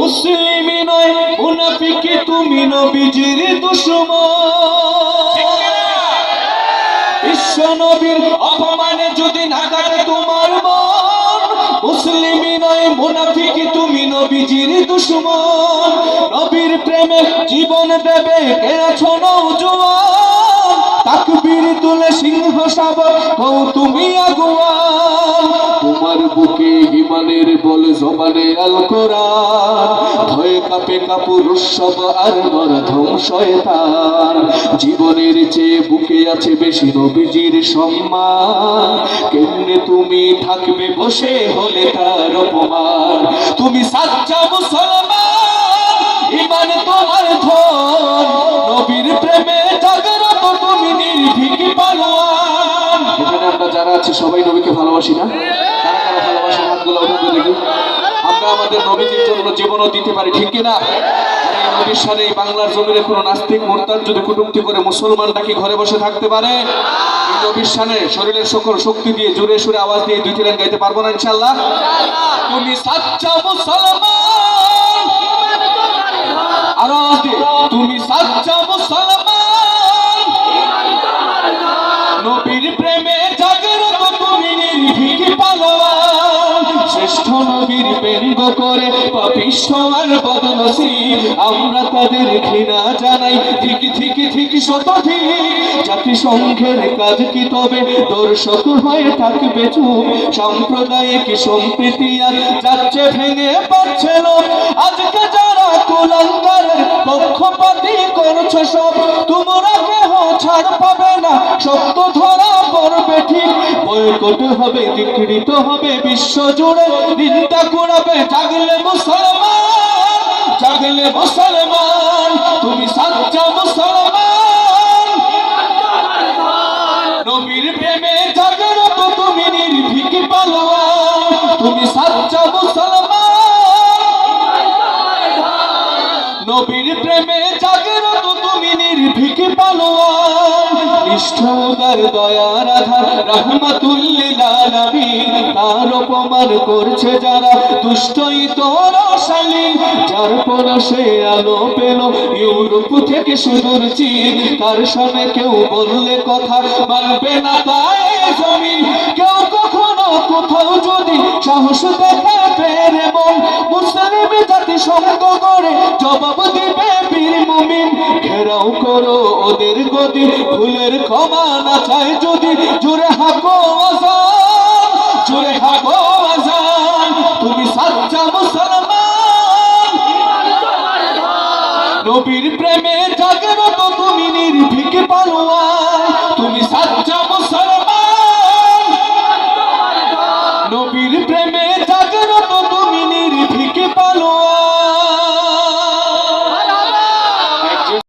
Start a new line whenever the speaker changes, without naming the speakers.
মুসলিমই নয় মুনাফিকি, তুমি নবীজির দুশ্মন। বিশ্ব নবীর অপমানে যদি না কাটে তোমার মন মুসলিমই নয় মুনাফিকি, তুমি নবীজির দুশ্মন। নবীর প্রেমে জীবন দেবে কে আছো তাকবীর তুলে সিংহ শাবক হও তুমি বুকে ইমানের বল জবানে আল কোরআন। ভয়ে কাপে কাপুর উৎসব আর নরধম শয়তান জীবনের চেয়ে বুকে আছে বেশি নবীজির সম্মান। কেমনে তুমি থাকবে বসে হলে তার অপমান। তুমি সাচ্চা মুসলমান, ইমান তোমার ধন। নবীর প্রেমে জাগ্রত তুমি নির্ভীক পালোয়ান। এখানে আমরা যারা আছি সবাই নবীকে ভালোবাসি না? আমরা আমাদের নবীজির জন্য জীবনও দিতে পারি, ঠিক কিনা নবীর এই বাংলার জমিনে কোনো নাস্তিক, মোরতাদ যদি কুটুক্তি করে মুসলমানটা কি ঘরে বসে থাকতে পারে? এই নবীর শরীরের সকল শক্তি দিয়ে জোরে সুরে আওয়াজ দিয়ে দুই তিন গাইতে পারব না ইনশাল্লাহ তুমি সাচ্চা মুসলমান নবীর ব্যঙ্গ করে পাপিষ্ঠ আর আমরা তাদের ঘৃণা জানাই। ঠিক ঠিক ঠিক শত ঠিক। জাতিসংঘের কাজ কি তবে? দর্শক হয়ে থাকবে চুপ। সাম্প্রদায়িক সম্প্রীতি আর যাচ্ছে ভেঙে পাচ্ছে লোক আজকে যারা কুলঙ্গারের পক্ষপাতি করছ সব, তোমরা কেহ ছাড় পাবে না। সত্য ধরা পড়বে ঠিক। বয়কট হবে বিকৃত হবে, বিশ্ব জুড়ে নিন্দা করাবে জাগলে মুসলমান জাগলে মুসলমান, তুমি সাচ্চা মুসলমান। নবীর প্রেমে জাগ্রত তুমি নির্ভীক পালোয়ান, তুমি সাচ্চা মুসলমান। নবীর প্রেমে জাগ্রত তুমি নির্ভীক পালোয়ান নিষ্ঠুদার দয়ার আধার রহমাতুল্লিল তার অপমান করছে যারা, দুষ্টই তোর শালীন যার পরশে আলো পেল, ইউরোপ থেকে সুদূর চীন, তার সামনে কেউ বললে কথা মানবে না তাই জমিন কেউ কখনো কোথাও যদি সাহস দেখা পেরে মন মুসলিম জাতি সঙ্গ করে জবাব দিবে বীর মুমিন ঘেরাও করো ওদের গদি, ফুলের ক্ষমা না চায় যদি। জোরে হাকো আজান, জোরে হাকো তুমি সাচ্চা মুসলমান। নবীর প্রেমে জাগ্রত তুমি নির্ভীক পালোয়ান।